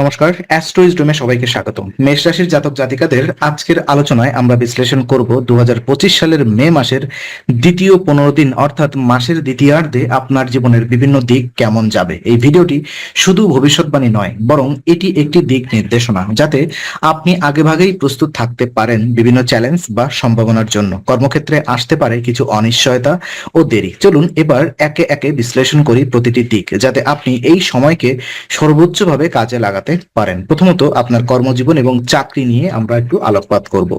নমস্কার অ্যাস্ট্রোইজডমে সবাইকে স্বাগত মেষ রাশির জাতক জাতিকাদের আজকের আলোচনায় আমরা বিশ্লেষণ করব দু হাজার পঁচিশ সালের মে মাসের দ্বিতীয় পনেরো দিন, অর্থাৎ মাসের দ্বিতীয়ার্ধে আপনার জীবনের বিভিন্ন দিক কেমন যাবে। এই ভিডিওটি শুধু ভবিষ্যৎবাণী নয়, বরং এটি একটি দিক নির্দেশনা, যাতে আপনি আগেভাগেই প্রস্তুত থাকতে পারেন বিভিন্ন চ্যালেঞ্জ বা সম্ভাবনার জন্য। কর্মক্ষেত্রে আসতে পারে কিছু অনিশ্চয়তা ও দেরি। চলুন এবার একে একে বিশ্লেষণ করি প্রতিটি দিক, যাতে আপনি এই সময়কে সর্বোচ্চভাবে কাজে লাগাতে পারেন। প্রথমত আপনার কর্মজীবন এবং চাকরি নিয়ে আমরা একটু আলোকপাত করব।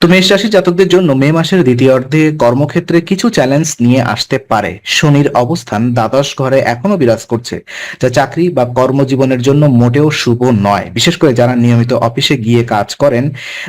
তো মেষ রাশি জাতকদের জন্য মে মাসের দ্বিতীয়ার্ধে কর্মক্ষেত্রে কিছু চ্যালেঞ্জ নিয়ে আসতে পারে। শনির অবস্থান দ্বাদশ ঘরে এখনও বিরাজ করছে, যা চাকরি বা কর্মজীবনের জন্য মোটেও শুভ নয়। বিশেষ করে যারা নিয়মিত অফিসে গিয়ে কাজ করেন,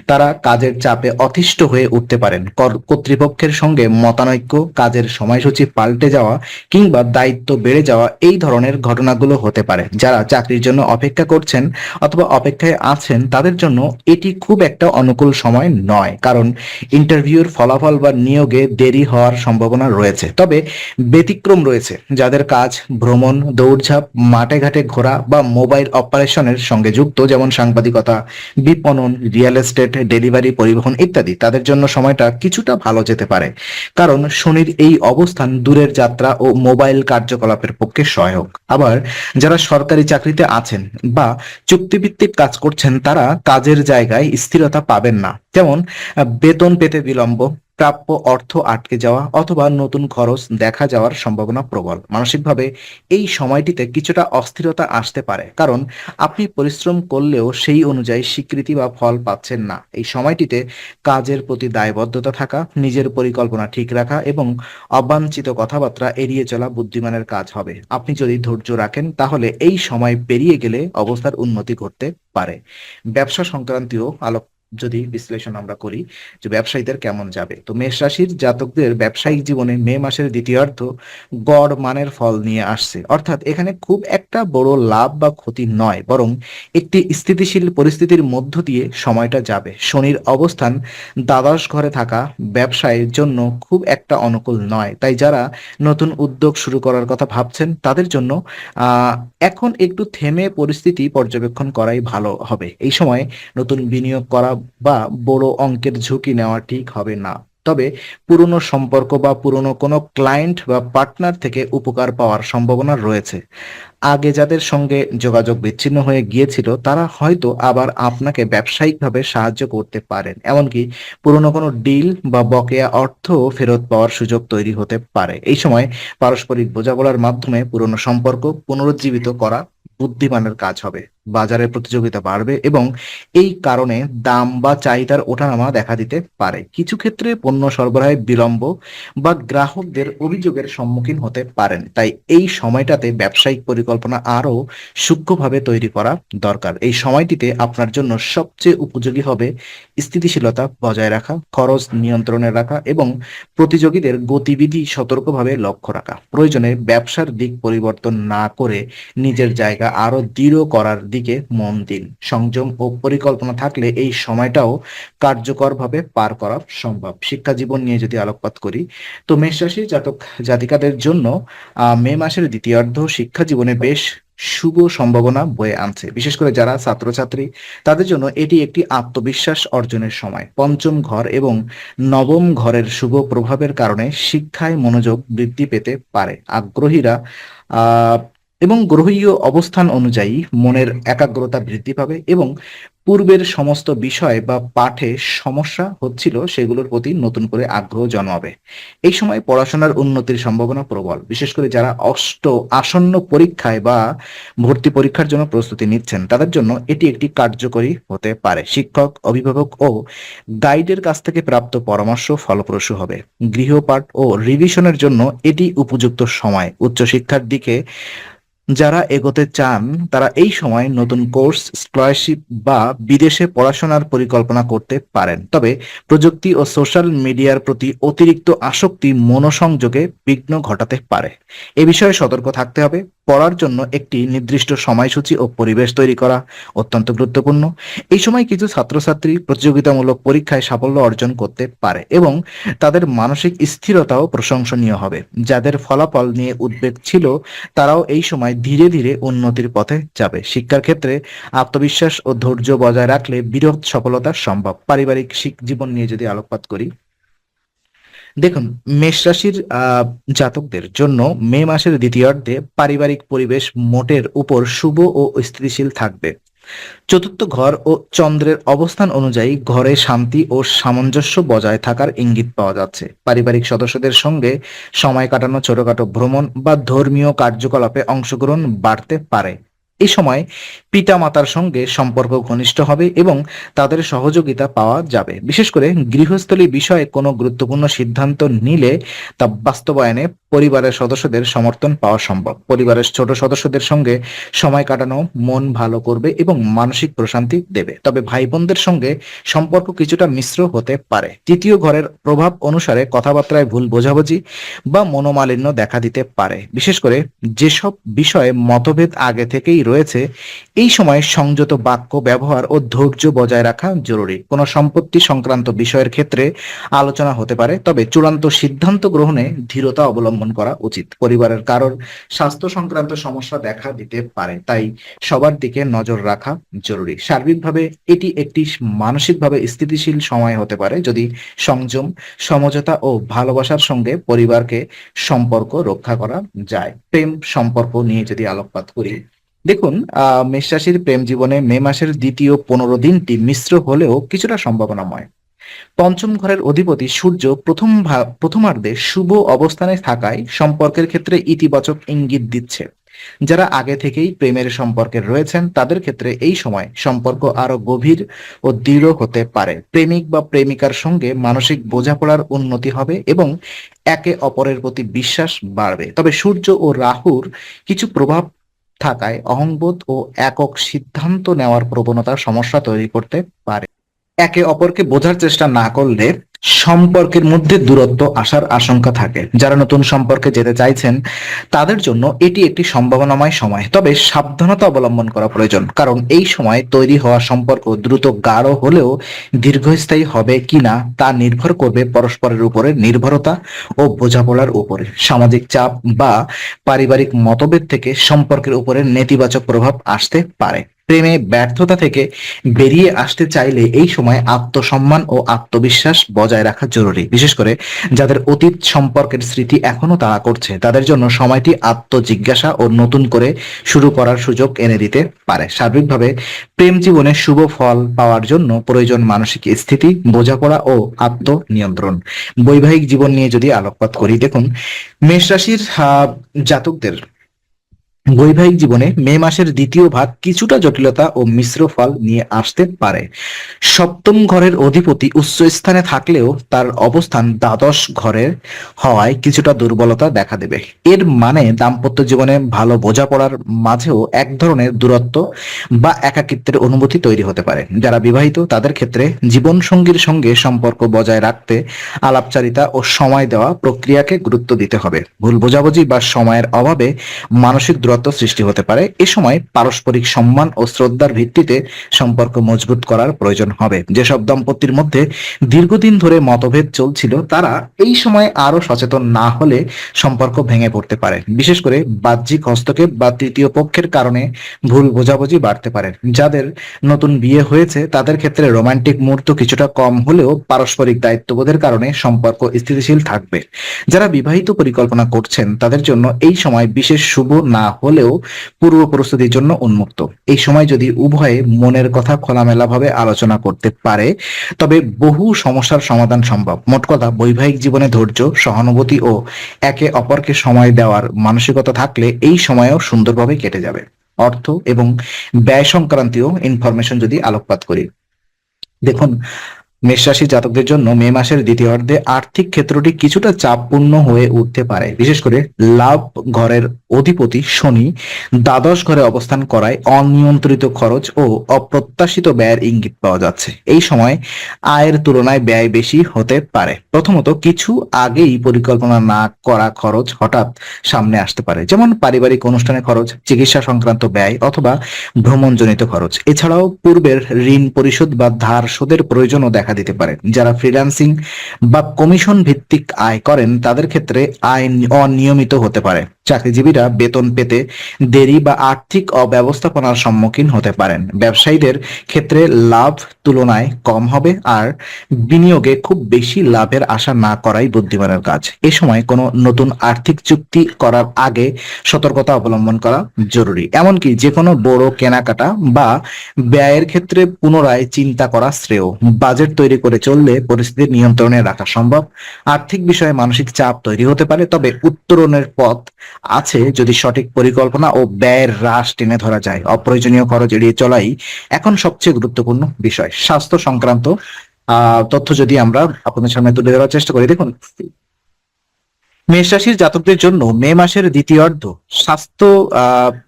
তারা কাজের চাপে অতিষ্ঠ হয়ে উঠতে পারেন। কর্তৃপক্ষের সঙ্গে মতানৈক্য, কাজের সময়সূচি পাল্টে যাওয়া কিংবা দায়িত্ব বেড়ে যাওয়া এই ধরনের ঘটনাগুলো হতে পারে, যারা চাকরির জন্য অপেক্ষা করছেন অথবা অপেক্ষায় আছেন, তাদের জন্য এটি খুব একটা অনুকূল সময় নয়। কারণ ইন্টারভিউর ফলাফল বা নিয়োগে দেরি হওয়ার সম্ভাবনা রয়েছে। তবে ব্যতিক্রম রয়েছে, যাদের কাজ ভ্রমণ, দৌড়ঝাঁপ মাঠে ঘাটে ঘোরা বা মোবাইল অপারেশনের সঙ্গে যুক্ত, যেমন সাংবাদিকতা, বিপণন, রিয়েল এস্টেট, ডেলিভারি, পরিবহন ইত্যাদি, তাদের জন্য সময়টা কিছুটা ভালো যেতে পারে। কারণ শনির এই অবস্থান দূরের যাত্রা ও মোবাইল কার্যকলাপের পক্ষে সহায়ক। আবার যারা সরকারি চাকরিতে আছেন বা চুক্তিভিত্তিক কাজ করছেন তারা কাজের জায়গায় স্থিরতা পাবেন না। যেমন বেতন পেতে বিলম্ব। প্রাপ্য অর্থ আটকে যাওয়া অথবা নতুন খরচ দেখা যাওয়ার সম্ভাবনা প্রবল। মানসিকভাবে এই সময়টিতে কিছুটা অস্থিরতা আসতে পারে, কারণ আপনি পরিশ্রম করলেও সেই অনুযায়ী স্বীকৃতি বা ফল পাচ্ছেন না। এই সময়টিতে কাজের প্রতি দায়বদ্ধতা থাকা, নিজের পরিকল্পনা ঠিক রাখা এবং অবাঞ্ছিত কথাবার্তা এড়িয়ে চলা বুদ্ধিমানের কাজ হবে। আপনি যদি ধৈর্য রাখেন, তাহলে এই সময় পেরিয়ে গেলে অবস্থার উন্নতি ঘটতে পারে। ব্যবসা সংক্রান্তীয় আলোক যদি বিশ্লেষণ আমরা করি যে ব্যবসায়ীদের কেমন যাবে। তো মেষ রাশির জাতকদের ব্যবসায়িক জীবনে মে মাসের দ্বিতীয়ার্ধ গড় মানের ফল নিয়ে আসছে। অর্থাৎ এখানে খুব একটা বড় লাভ বা ক্ষতি নয়, বরং একটি স্থিতিশীল পরিস্থিতির মধ্য দিয়ে সময়টা যাবে। শনির অবস্থান দ্বাদশ ঘরে থাকা ব্যবসায়ের জন্য খুব একটা অনুকূল নয়। তাই যারা নতুন উদ্যোগ শুরু করার কথা ভাবছেন, তাদের জন্য এখন একটু থেমে পরিস্থিতি পর্যবেক্ষণ করাই ভালো হবে। এই সময় নতুন বিনিয়োগ করা বা বড় অঙ্কের ঝুঁকি নেওয়া ঠিক হবে না। তবে পুরনো সম্পর্ক বা পুরনো কোনো ক্লায়েন্ট বা পার্টনার থেকে উপকার পাওয়ার সম্ভাবনা রয়েছে। আগে যাদের সঙ্গে যোগাযোগ বিচ্ছিন্ন হয়ে গিয়েছিল, তারা হয়তো আবার আপনাকে ব্যবসায়িকভাবে সাহায্য করতে পারেন। এমনকি পুরনো কোনো ডিল বা বকেয়া অর্থ ফেরত পাওয়ার সুযোগ তৈরি হতে পারে। এই সময় পারস্পরিক বোঝাপড়ার মাধ্যমে পুরনো সম্পর্ক পুনরুজ্জীবিত করা বুদ্ধিমানের কাজ হবে। বাজারে প্রতিযোগিতা বাড়বে এবং এই কারণে দাম বা চাহিদার ওঠানামা দেখা দিতে পারে। কিছু ক্ষেত্রে পণ্য সরবরাহে বিলম্ব বা গ্রাহকদের অভিযোগের সম্মুখীন হতে পারেন। তাই এই সময়টাতে ব্যবসায়িক আরও সূক্ষ্মভাবে তৈরি করা দরকার। এই সময়টিতে আপনার জন্য সবচেয়ে উপযোগী হবে স্থিতিশীলতা বজায় রাখা, খরচ নিয়ন্ত্রণে রাখা এবং প্রতিযোগীদের গতিবিধি সতর্কভাবে লক্ষ্য রাখা। প্রয়োজনে ব্যবসার দিক পরিবর্তন না করে নিজের জায়গা আরও দৃঢ় করার দিকে মন দিন। সংযম ও পরিকল্পনা থাকলে এই সময়টাও কার্যকরভাবে পার করা সম্ভব। শিক্ষা জীবন নিয়ে যদি আলোকপাত করি, তো মেষ রাশি জাতক জাতিকাদের জন্য মে মাসের দ্বিতীয়ার্ধ শিক্ষা জীবনে বেশ শুভ সম্ভাবনা বয়ে আনছে। বিশেষ করে যারা ছাত্রছাত্রী, তাদের জন্য এটি একটি আত্মবিশ্বাস অর্জনের সময়। পঞ্চম ঘর এবং নবম ঘরের শুভ প্রভাবের কারণে শিক্ষায় মনোযোগ বৃদ্ধি পেতে পারে। আগ্রহীরা এবং গ্রহীয় অবস্থান অনুযায়ী মনের একাগ্রতা বৃদ্ধি পাবে এবং পূর্বের সমস্ত বিষয় বা পাঠে সমস্যা হচ্ছিল সেগুলোর প্রতি নতুন করে আগ্রহ জন্মাবে। এই সময় পড়াশোনার উন্নতির সম্ভাবনা প্রবল। বিশেষ করে যারা অষ্ট আসন্ন পরীক্ষায় বা ভর্তি পরীক্ষার জন্য প্রস্তুতি নিচ্ছেন, তাদের জন্য এটি একটি কার্যকরী হতে পারে। শিক্ষক, অভিভাবক ও গাইডের কাছ থেকে প্রাপ্ত পরামর্শ ফলপ্রসূ হবে। গৃহপাঠ ও রিভিশনের জন্য এটি উপযুক্ত সময়। উচ্চশিক্ষার দিকে যারা এগোতে চান, তারা এই সময় নতুন কোর্স, স্কলারশিপ বা বিদেশে পড়াশোনার পরিকল্পনা করতে পারেন। তবে প্রযুক্তি ও সোশ্যাল মিডিয়ার প্রতি অতিরিক্ত আসক্তি মনোসংযোগে বিঘ্ন ঘটাতে পারে। এ বিষয়ে সতর্ক থাকতে হবে। পড়ার জন্য একটি নির্দিষ্ট সময়সূচি ও পরিবেশ তৈরি করা অত্যন্ত গুরুত্বপূর্ণ। এই সময় কিছু ছাত্রছাত্রী প্রতিযোগিতামূলক পরীক্ষায় সাফল্য অর্জন করতে পারে এবং তাদের মানসিক স্থিরতাও প্রশংসনীয় হবে। যাদের ফলাফল নিয়ে উদ্বেগ ছিল, তারাও এই সময় ধীরে ধীরে উন্নতির পথে যাবে। শিক্ষার ক্ষেত্রে আত্মবিশ্বাস ও ধৈর্য বজায় রাখলে বৃহৎ সফলতা সম্ভব। পারিবারিক জীবন নিয়ে যদি আলোকপাত করি দেখুন, মেষ রাশির জাতকদের জন্য মে মাসের দ্বিতীয়ার্ধে পারিবারিক পরিবেশ মোটের উপর শুভ ও স্থিতিশীল থাকবে। চতুর্থ ঘর ও চন্দ্রের অবস্থান অনুযায়ী ঘরে শান্তি ও সামঞ্জস্য বজায় থাকার ইঙ্গিত পাওয়া যাচ্ছে। পারিবারিক সদস্যদের সঙ্গে সময় কাটানো ছোটখাটো ভ্রমণ বা ধর্মীয় কার্যকলাপে অংশগ্রহণ বাড়তে পারে। এই সময় পিতা মাতার সঙ্গে সম্পর্ক ঘনিষ্ঠ হবে এবং তাদের সহযোগিতা পাওয়া যাবে। বিশেষ করে গৃহস্থলী বিষয়ে কোনো গুরুত্বপূর্ণ সিদ্ধান্ত নিলে তা বাস্তবায়নে পরিবারের সদস্যদের সমর্থন পাওয়া সম্ভব। পরিবারের ছোট সদস্যদের সঙ্গে সময় কাটানো মন ভালো করবে এবং মানসিক প্রশান্তি দেবে। তবে ভাই বোনদের সঙ্গে সম্পর্ক কিছুটা মিশ্র হতে পারে। তৃতীয় ঘরের প্রভাব অনুসারে কথাবার্তায় ভুল বোঝাবুঝি বা মনোমালিন্য দেখা দিতে পারে। বিশেষ করে যেসব বিষয়ে মতভেদ আগে থেকেই রয়েছে, এই সময় সংযত বাক্য ব্যবহার ও ধৈর্য বজায় রাখা জরুরি। কোনো সম্পত্তি সংক্রান্ত বিষয়ের ক্ষেত্রে আলোচনা হতে পারে, তবে চূড়ান্ত সিদ্ধান্ত গ্রহণে ধীরতা অবলম্বন করা উচিত। পরিবারের কারোর স্বাস্থ্য সংক্রান্ত সমস্যা দেখা দিতে পারে, তাই সবার দিকে নজর রাখা জরুরি। সার্বিকভাবে এটি একটি মানসিকভাবে স্থিতিশীল সময় হতে পারে যদি সংযম, সমঝোতা ও ভালোবাসার সঙ্গে পরিবারকে সম্পর্ক রক্ষা করা যায়। প্রেম সম্পর্ক নিয়ে যদি আলোকপাত করি। দেখুন আহ মেষ রাশির প্রেম জীবনে মে মাসের দ্বিতীয় পনেরো দিনটি মিশ্র হলেও কিছুটা সম্ভাবনাময়। পঞ্চম ঘরের অধিপতি সূর্য প্রথম প্রথমার্ধে শুভ অবস্থানে থাকায় সম্পর্কের ক্ষেত্রে ইতিবাচক ইঙ্গিত দিচ্ছে। যারা আগে থেকেই প্রেমের সম্পর্কে রয়েছেন, তাদের ক্ষেত্রে এই সময় সম্পর্ক আরও গভীর ও দৃঢ় হতে পারে। প্রেমিক বা প্রেমিকার সঙ্গে মানসিক বোঝাপড়ার উন্নতি হবে এবং একে অপরের প্রতি বিশ্বাস বাড়বে। তবে সূর্য ও রাহুর কিছু প্রভাব থাকায় অহংবোধ ও একক সিদ্ধান্ত নেওয়ার প্রবণতা সমস্যা তৈরি করতে পারে। একে অপরকে বোঝার চেষ্টা না করলে সম্পর্কের মধ্যে দূরত্ব আসার আশঙ্কা থাকে। যারা নতুন সম্পর্কে যেতে চাইছেন, তাদের জন্য এটি একটি সম্ভাবনাময় সময়। তবে সাবধানতা অবলম্বন করা প্রয়োজন, কারণ এই সময় তৈরি হওয়া সম্পর্ক দ্রুত গাঢ় হলেও দীর্ঘস্থায়ী হবে কিনা তা নির্ভর করবে পরস্পরের উপরে নির্ভরতা ও বোঝাপড়ার উপরে। সামাজিক চাপ বা পারিবারিক মতভেদ থেকে সম্পর্কের উপরে নেতিবাচক প্রভাব আসতে পারে। প্রেমে ব্যর্থতা থেকে বেরিয়ে আসতে চাইলে এই সময় আত্মসম্মান ও আত্মবিশ্বাস বজায় রাখা জরুরি। বিশেষ করে যাদের অতীত সম্পর্কের স্মৃতি এখনও তাড়া করছে, তাদের জন্য সময়টি আত্মজিজ্ঞাসা ও নতুন করে শুরু করার সুযোগ এনে দিতে পারে। সার্বিকভাবে প্রেম জীবনে শুভ ফল পাওয়ার জন্য প্রয়োজন মানসিক স্থিতি, বোঝাপড়া ও আত্মনিয়ন্ত্রণ। বৈবাহিক জীবন নিয়ে যদি আলোকপাত করি, দেখুন মেষ রাশির জাতকদের বৈবাহিক জীবনে মে মাসের দ্বিতীয় ভাগ কিছুটা জটিলতা ও মিশ্র ফল নিয়ে আসতে পারে। সপ্তম ঘরের অধিপতি উচ্চ স্থানে থাকলেও তার অবস্থান দ্বাদশ ঘরের হওয়ায় কিছুটা দুর্বলতা দেখা দেবে। এর মানে দাম্পত্য জীবনে ভালো বোঝাপড়ার মাঝেও এক ধরনের দূরত্ব বা একাকিত্বের অনুভূতি তৈরি হতে পারে। যারা বিবাহিত, তাদের ক্ষেত্রে জীবন সঙ্গীর সঙ্গে সম্পর্ক বজায় রাখতে আলাপচারিতা ও সময় দেওয়া প্রক্রিয়াকে গুরুত্ব দিতে হবে। ভুল বোঝাবুঝি বা সময়ের অভাবে মানসিক দূরত্ব সৃষ্টি হতে পারে। এ সময় পারস্পরিক সম্মান ও শ্রদ্ধার ভিত্তিতে সম্পর্ক মজবুত করার প্রয়োজন হবে। যেসব দম্পতির মধ্যে দীর্ঘদিন ধরে মতভেদ চলছিল, তারা এই সময় আরও সচেতন না হলে সম্পর্ক ভেঙে পড়তে পারে। বিশেষ করে বাহ্যিক হস্তক্ষেপ বা তৃতীয় পক্ষের কারণে ভুল বোঝাবুঝি বাড়তে পারে। যাদের নতুন বিয়ে হয়েছে, তাদের ক্ষেত্রে রোমান্টিক মুহূর্ত কিছুটা কম হলেও পারস্পরিক দায়িত্ববোধের কারণে সম্পর্ক স্থিতিশীল থাকবে। যারা বিবাহিত পরিকল্পনা করছেন, তাদের জন্য এই সময় বিশেষ শুভ না হলেও পূর্ব প্রস্তুতির জন্য উন্মুক্ত। এই সময় যদি উভয়ে মনের কথা খোলামেলাভাবে আলোচনা করতে পারে, তবে বহু সমস্যার সমাধান সম্ভব। মোট কথা, বৈবাহিক জীবনে ধৈর্য, সহানুভূতি ও একে অপরকে সময় দেওয়ার মানসিকতা থাকলে এই সময়ও সুন্দরভাবে কেটে যাবে। অর্থ এবং ব্যয় সংক্রান্তীয় ইনফরমেশন যদি আলোকপাত করি। দেখুন মেষ রাশি জাতকদের জন্য মে মাসের দ্বিতীয় অর্ধে আর্থিক ক্ষেত্রটি কিছুটা চাপপূর্ণ হয়ে উঠতে পারে। বিশেষ করে লাভ ঘরের অধিপতি শনি দ্বাদশ ঘরে অবস্থান করায় অনিয়ন্ত্রিত খরচ ও অপ্রত্যাশিত ব্যয়ের ইঙ্গিত পাওয়া যাচ্ছে। এই সময় আয়ের তুলনায় ব্যয় বেশি হতে পারে। প্রথমত, কিছু আগেই পরিকল্পনা না করা খরচ হঠাৎ সামনে আসতে পারে। যেমন পারিবারিক অনুষ্ঠানে খরচ, চিকিৎসা সংক্রান্ত ব্যয় অথবা ভ্রমণজনিত খরচ। এছাড়াও পূর্বের ঋণ পরিশোধ বা ধার শোধের প্রয়োজনও দেখা দিতে পারে। যারা ফ্রিল্যান্সিং বা কমিশন ভিত্তিক আয় করেন, তাদের ক্ষেত্রে আয় অনিয়মিত হতে পারে। চাকরিজীবীরা বেতন পেতে দেরি বা আর্থিক অব্যবস্থাপনার সম্মুখীন হতে পারেন। ব্যবসায়ীদের ক্ষেত্রে লাভ তুলনায় কম হবে আর বিনিয়োগে খুব বেশি লাভের আশা না করাই বুদ্ধিমানের কাজ। এ সময় কোনো নতুন আর্থিক চুক্তি করার আগে সতর্কতা অবলম্বন করা জরুরি। এমনকি যে কোনো বড় কেনাকাটা বা ব্যয়ের ক্ষেত্রে পুনরায় চিন্তা করা শ্রেয়। বাজেট তৈরি করে চললে পরিস্থিতি নিয়ন্ত্রণে রাখা সম্ভব। আর্থিক বিষয়ে মানসিক চাপ তৈরি হতে পারে, তবে উত্তরণের পথ আছে যদি সঠিক পরিকল্পনা ও ব্যয়ের হ্রাস টেনে ধরা যায়। অপ্রয়োজনীয় খরচ এড়িয়ে চলাই এখন সবচেয়ে গুরুত্বপূর্ণ বিষয়। স্বাস্থ্য সংক্রান্ত তথ্য যদি আমরা আপনাদের সামনে তুলে ধরার চেষ্টা করি, দেখুন মেষ রাশির জাতকদের জন্য মে মাসের দ্বিতীয় অর্ধ স্বাস্থ্য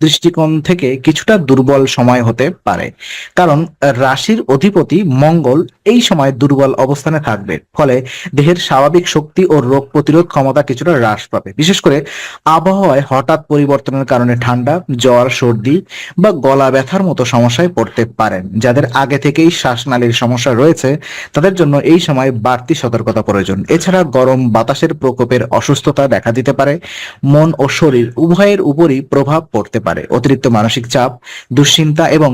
দৃষ্টিকোণ থেকে কিছুটা দুর্বল সময় হতে পারে। কারণ রাশির অধিপতি মঙ্গল এই সময় দুর্বল অবস্থানে থাকবে। ফলে দেহের স্বাভাবিক শক্তি ও রোগ প্রতিরোধ ক্ষমতা কিছুটা হ্রাস পাবে। বিশেষ করে আবহাওয়ায় হঠাৎ পরিবর্তনের কারণে ঠান্ডা, জ্বর, সর্দি বা গলা ব্যথার মতো সমস্যায় পড়তে পারেন। যাদের আগে থেকেই শ্বাসনালীর সমস্যা রয়েছে, তাদের জন্য এই সময় বাড়তি সতর্কতা প্রয়োজন। এছাড়া গরম বাতাসের প্রকোপের অসুস্থতা দেখা দিতে পারে, মন ও শরীর উভয়ের উপরই প্রভাব পড়তে পারে। অতিরিক্ত মানসিক চাপ, দুশ্চিন্তা এবং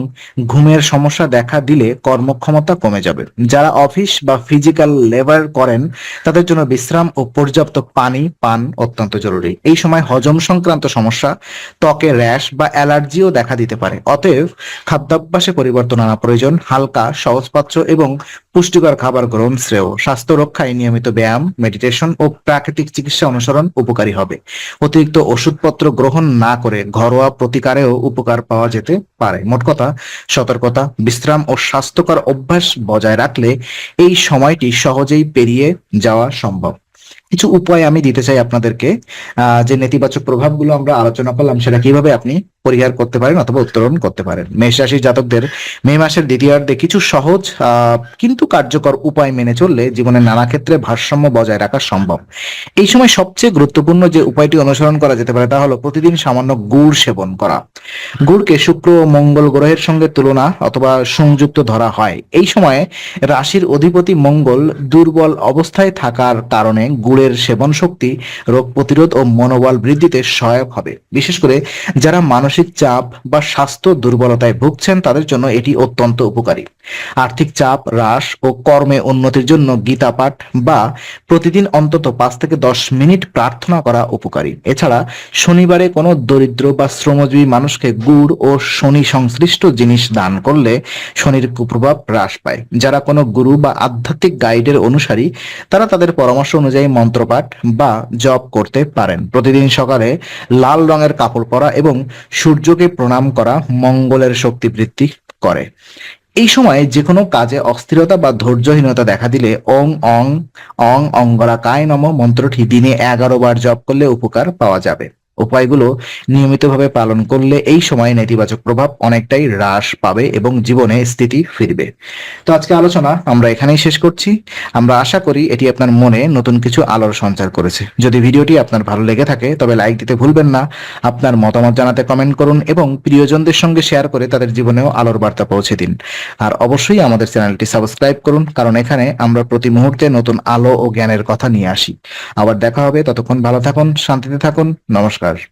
ঘুমের সমস্যা দেখা দিলে কর্মক্ষমতা কমে যাবে। যারা অফিস বা ফিজিক্যাল লেবার করেন, তাদের জন্য বিশ্রাম ও পর্যাপ্ত পানি, পান অত্যন্ত জরুরি। এই সময় হজম সংক্রান্ত সমস্যা, ত্বকে র্যাশ বা অ্যালার্জিও দেখা দিতে পারে। অতএব খাদ্যাভ্যাসে পরিবর্তন আনা প্রয়োজন। হালকা, সহজপাচ্য এবং পুষ্টিকর খাবার গ্রহণ শ্রেয়। স্বাস্থ্য রক্ষায় নিয়মিত ব্যায়াম, মেডিটেশন ও প্রাকৃতিক চিকিৎসা অনুসরণ উপকারী হবে। অতিরিক্ত ওষুধপত্র গ্রহণ না করে ঘরোয়া প্রতিকারেও উপকার পাওয়া যেতে পারে। মোট কথা, সতর্কতা, বিশ্রাম ও স্বাস্থ্যকর অভ্যাস বজায় রাখলে এই সময়টি সহজেই পেরিয়ে যাওয়া সম্ভব। কিছু উপায় আমি দিতে চাই আপনাদেরকে যে নেতিবাচক প্রভাবগুলো আমরা আলোচনা করলাম, সেটা কীভাবে আপনি পরিহার করতে পারেন অথবা উত্তরণ করতে পারেন। মেষ রাশির জাতকদের মে মাসের দ্বিতীয়ার্ধে কিছু সহজ কিন্তু কার্যকর উপায় মেনে চললে জীবনের নানা ক্ষেত্রে ভারসাম্য বজায় রাখা সম্ভব। এই সময় সবচেয়ে গুরুত্বপূর্ণ যে উপায়টি অনুসরণ করা যেতে পারে তা হলো প্রতিদিন সামান্য গুড় সেবন করা। গুড়কে শুক্র ও মঙ্গল গ্রহের সঙ্গে তুলনা অথবা সংযুক্ত ধরা হয়। এই সময়ে রাশির অধিপতি মঙ্গল দুর্বল অবস্থায় থাকার কারণে গুড়ের সেবন শক্তি রোগ প্রতিরোধ ও মনোবল বৃদ্ধিতে সহায়ক হবে। বিশেষ করে যারা মানসিক চাপ বা স্বাস্থ্য দুর্বলতায় ভুগছেন, তাদের জন্য এটি অত্যন্ত উপকারী। আর্থিক চাপ, হ্রাস ও কর্মে উন্নতির জন্য গীতা পাঠ বা প্রতিদিন অন্তত পাঁচ থেকে দশ মিনিট প্রার্থনা করা উপকারী। এছাড়া শনিবারে কোনো দরিদ্র বা শ্রমজীবী মানুষকে গুড় ও শনি সংশ্লিষ্ট জিনিস দান করলে শনির কুপ্রভাব হ্রাস পায়। যারা কোনো গুরু বা আধ্যাত্মিক গাইডের অনুসারী, তারা তাদের পরামর্শ অনুযায়ী মন্ত্রপাঠ বা জপ করতে পারেন। প্রতিদিন সকালে লাল রঙের কাপড় পরা এবং সূর্যকে প্রণাম করা মঙ্গলের শক্তি বৃদ্ধি করে। এই সময়ে যে কোনো কাজে অস্থিরতা বা ধৈর্যহীনতা দেখা দিলে ওং, অং অং, অঙ্গরাকায় নম মন্ত্রটি দিনে এগারো বার জপ করলে উপকার পাওয়া যাবে। উপায়গুলো নিয়মিতভাবে পালন করলে এই সময় নেতিবাচক প্রভাব অনেকটাই হ্রাস পাবে এবং জীবনে স্থিতি ফিরবে। তো আজকে আলোচনা আমরা এখানেই শেষ করছি। আমরা আশা করি এটি আপনার মনে নতুন কিছু আলোর সঞ্চার করেছে। যদি ভিডিওটি আপনার ভালো লেগে থাকে, তবে লাইক দিতে ভুলবেন না, আপনার মতামত জানাতে কমেন্ট করুন এবং প্রিয়জনদের সঙ্গে শেয়ার করে তাদের জীবনেও আলোর বার্তা পৌঁছে দিন। আর অবশ্যই আমাদের চ্যানেলটি সাবস্ক্রাইব করুন, কারণ এখানে আমরা প্রতি মুহূর্তে নতুন আলো ও জ্ঞানের কথা নিয়ে আসি। আবার দেখা হবে, ততক্ষণ ভালো থাকুন, শান্তিতে থাকুন, নমস্কার।